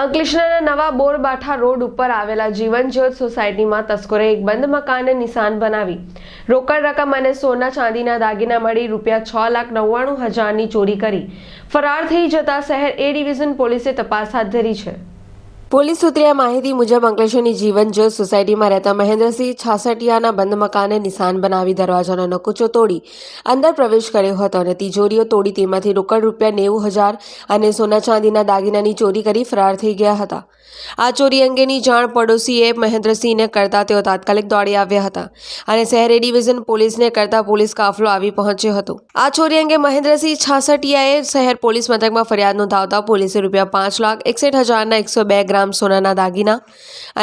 અંકલેશ્વરના નવા બોરબાઠા રોડ ઉપર આવેલા જીવન જ્યોત સોસાયટીમાં તસ્કરોએ એક બંધ મકાનને નિશાન બનાવી. રોકડ રકમ અને સોના ચાંદીના દાગીના મળી રૂપિયા છ લાખ નવ્વાણું હજારની ચોરી કરી. ફરાર થઈ જતા શહેર એ ડિવિઝન પોલીસે તપાસ હાથ ધરી છે. પોલીસ સૂત્રે માહિતી મુજબ અંકલેશ્વરની જીવન જ્યોત સોસાયટીમાં રહેતા મહેન્દ્રસિંહ છાસઠિયાના બંધ મકાને નિશાન બનાવી દરવાજાનો નકુચો તોડી અંદર પ્રવેશ કર્યો હતો અને તિજોરીઓ તોડી તેમાંથી રોકડ રૂપિયા નેવું હજાર અને સોના ચાંદીના દાગીનાની ચોરી કરી ફરાર થઈ ગયા હતા. આ ચોરી અંગેની જાણ પડોશીએ મહેન્દ્રસિંહને કરતા તેઓ તાત્કાલિક દોડી આવ્યા હતા અને શહેર ડિવિઝન પોલીસને કરતા પોલીસ કાફલો આવી પહોંચ્યો હતો. આ ચોરી અંગે મહેન્દ્રસિંહ છાસઠિયાએ શહેર પોલીસ મથકમાં ફરિયાદ નોંધાવતા પોલીસે રૂપિયા પાંચ લાખ, એકસઠ હજારના એકસો બે ગ્રામ સોનાના દાગીના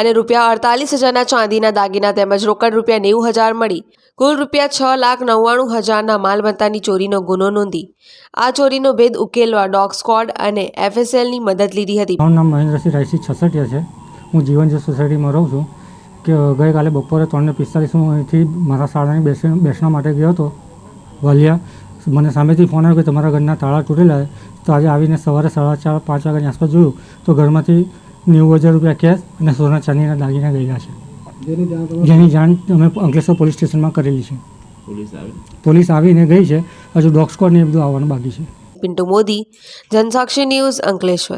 અને રૂપિયા અડતાલીસ હજારના ચાંદીના દાગીના તેમજ રોકડ રૂપિયા નેવું હજાર મળી. કુલ રૂપિયા છ લાખ નવ્વાણું હજારના માલમત્તાની ચોરીનો ગુનો નોંધી. આ ચોરીનો ભેદ ઉકેલવા ડોગ સ્કોડ અને એફએસએલની મદદ લીધી હતી. મારું નામ મહેન્દ્રસિંહ રાયસિંહ છસઠિયા છે. હું જીવન જે સોસાયટીમાં રહું છું કે ગઈકાલે બપોરે ત્રણને પિસ્તાલીસ હું અહીંથી મારા શાળાની બેસી, બેસવા માટે ગયો હતો. વાલિયા, મને સામેથી ફોન આવ્યો કે તમારા ઘરના તાળા તૂટેલા તો આજે આવીને સવારે સાડા ચાર, પાંચ વાગ્યાની આસપાસ જોયું તો ઘરમાંથી નેવું હજાર રૂપિયા કેશ અને સોના ચાંદીના દાગીના ગયેલા છે. જેની જાણ અમે અંકલેશ્વર પોલીસ સ્ટેશનમાં કરેલી છે. પોલીસ આવીને ગઈ છે. હજુ ડોગ સ્કોડ ને એ બધું આવવાનું બાકી છે. પિન્ટુ મોદી જનસાક્ષી ન્યૂઝ અંકલેશ્વર.